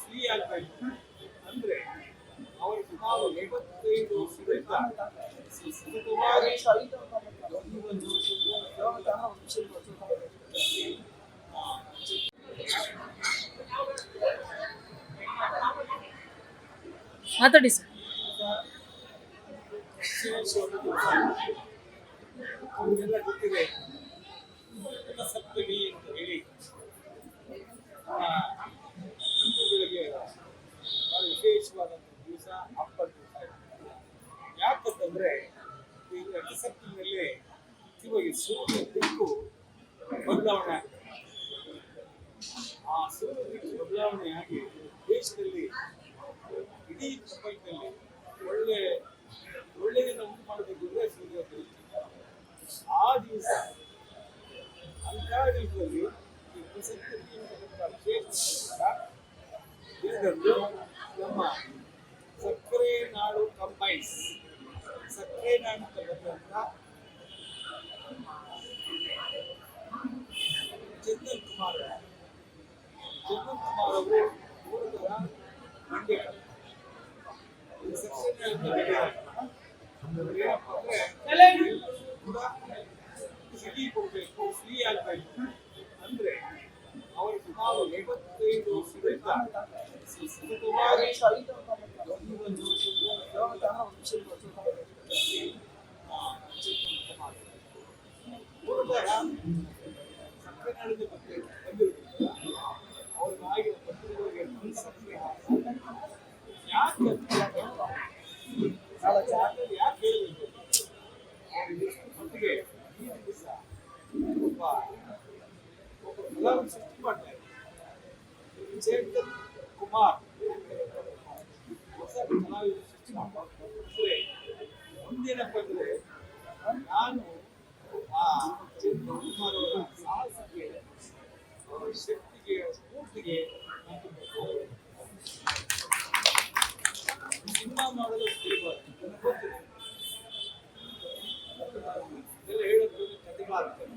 Free ಆಗಬೇಕು ಅಂದ್ರೆ ಅವರು ಸುಮಾರು ಐವತ್ತೈದು ಮಾತಾಡಿ ಸರ್. ನಿಮಗೆಲ್ಲ ಗೊತ್ತಿದೆ ಸಪ್ತಮಿ ಅಂತ ಹೇಳಿ ಆ, ಹಿಂದೂಗಳಿಗೆ ಬಹಳ ವಿಶೇಷವಾದಂಥ ದಿವಸ ಹಬ್ಬದ ದಿವಸ. ಯಾಕಂತಂದ್ರೆ ಈ ರಥಸಪ್ತಮಿಯಲ್ಲಿ ಇವಾಗ ಸೂರ್ಯ ದಿಕ್ಕು ಬದಲಾವಣೆ ಆಗ್ತದೆ. ಆ ಸೂರ್ಯ ದಿಕ್ಕು ಬದಲಾವಣೆಯಾಗಿ ದೇಶದಲ್ಲಿ ಇಡೀ ಪ್ರಪಂಚದಲ್ಲಿ ಒಳ್ಳೆ ಒಳ್ಳೆಯದನ್ನು ಉಂಟು ಮಾಡಬೇಕು ಅಂದ್ರೆ ಸೂರ್ಯ ದಿಕ್ಕು. ಆ ದಿವಸ ಅಂತ ದಿವಸದಲ್ಲಿ ಈ ಪ್ರಸಕ್ತಿ ಅಂತಕ್ಕಂಥ ವಿಶೇಷ ದಿನದಂದು ನಮ್ಮ ಸಕ್ಕರೆ ನಾಡು ಕಂಬೈನ್ಸ್ ಸಕ್ಕರೆ ನಾಡು ಅಂತಕ್ಕಂಥ ಚಂದನ್ ಕುಮಾರ್ ಚಂದನ್ ಕುಮಾರ್ ಅವರು ಮೂಲತಃ ಮಂಡ್ಯ ಈ ಸಕ್ಕರೆ ನಾಡು ಏನಪ್ಪ ಅಂದ್ರೆ ಕೂಡ ಸಿಟಿ ಕೊಡ್ಬೇಕು ಫ್ರೀ ಆಗ್ಬೇಕು ಅಂದ್ರೆ ಅವರು ಸುಮಾರು ಐವತ್ತೈದು ವರ್ಷದಿಂದ ಸತತವಾಗಿ ಈ ಒಂದು ಆ, ಮೂಲತಃ ಸಕ್ಕರೆನಾಡಿನ ಬಗ್ಗೆ ಬಂದಿರೋದ್ರಿಂದ ಅವ್ರಿಗೆ ಆಗಿರೋ ಪತ್ರಿಕೆಗಳಿಗೆ ಫುಲ್ ಸಕ್ಕರೆ ಹಾಕಿ ಯಾಕೆ ಯಾಕೆ ಯಾಕೆ ಒಬ್ಬ ಕಲಾವಿದ ಸೃಷ್ಟಿ ಮಾಡ್ತಾರೆ ಚೇತನ್ ಕುಮಾರ್ ಹೊಸ ಸೃಷ್ಟಿ ಮಾಡ್ತಾರೆ ಒಂದೇನಪ್ಪ ಅಂದ್ರೆ ನಾನು ಆ ಚೇತನ್ ಕುಮಾರ್ ಅವರ ಶಕ್ತಿಗೆ ಸ್ಫೂರ್ತಿಗೆ ನಂಬಬೇಕು. ಸಿನಿಮಾ ಮಾಡಲು ನನಗೆ ಗೊತ್ತಿದೆ ಇದೆಲ್ಲ ಹೇಳೋದು ಕಥೆಗಳಾಗ್ತದೆ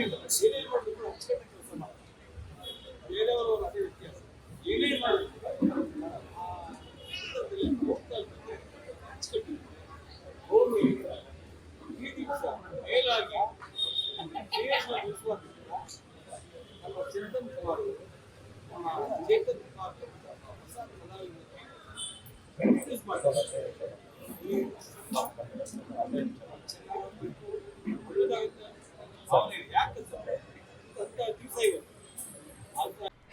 ಹಾಗೆ ಏನೇ ಮಾಡಿದ್ರು ಕೂಡ ಅಚ್ಚುಕಟ್ಟಾಗಿ ಕೆಲಸ ಮಾಡ್ತಾರೆ ಬೇರೆಯವರು ಅದೇ ವ್ಯತ್ಯಾಸ ಏನೇ ಮಾಡಿದ್ರು ಆ ಚಿತ್ರದಲ್ಲಿ ಹೋಗ್ತಾ ಇರ್ತದೆ ಅಚ್ಚುಕಟ್ಟು ಅವರು ಈ ದಿವಸ ಮೇಲಾಗಿ ದೇಶದ ವಿಶ್ವಾಸದಿಂದ ನಮ್ಮ ಚಂದನ್ ಕುಮಾರ್ ಅವರು, ನಮ್ಮ ಚೇತನ್ ಕುಮಾರ್ ಅವರು ಹೊಸ ಕಲಾವಿದರಿಗೆ introduce ಮಾಡ್ತಾರೆ. ಈ ಚೆನ್ನಾಗಿರ್ಬೇಕು, ಒಳ್ಳೆದಾಗುತ್ತೆ ಭಾವನೆ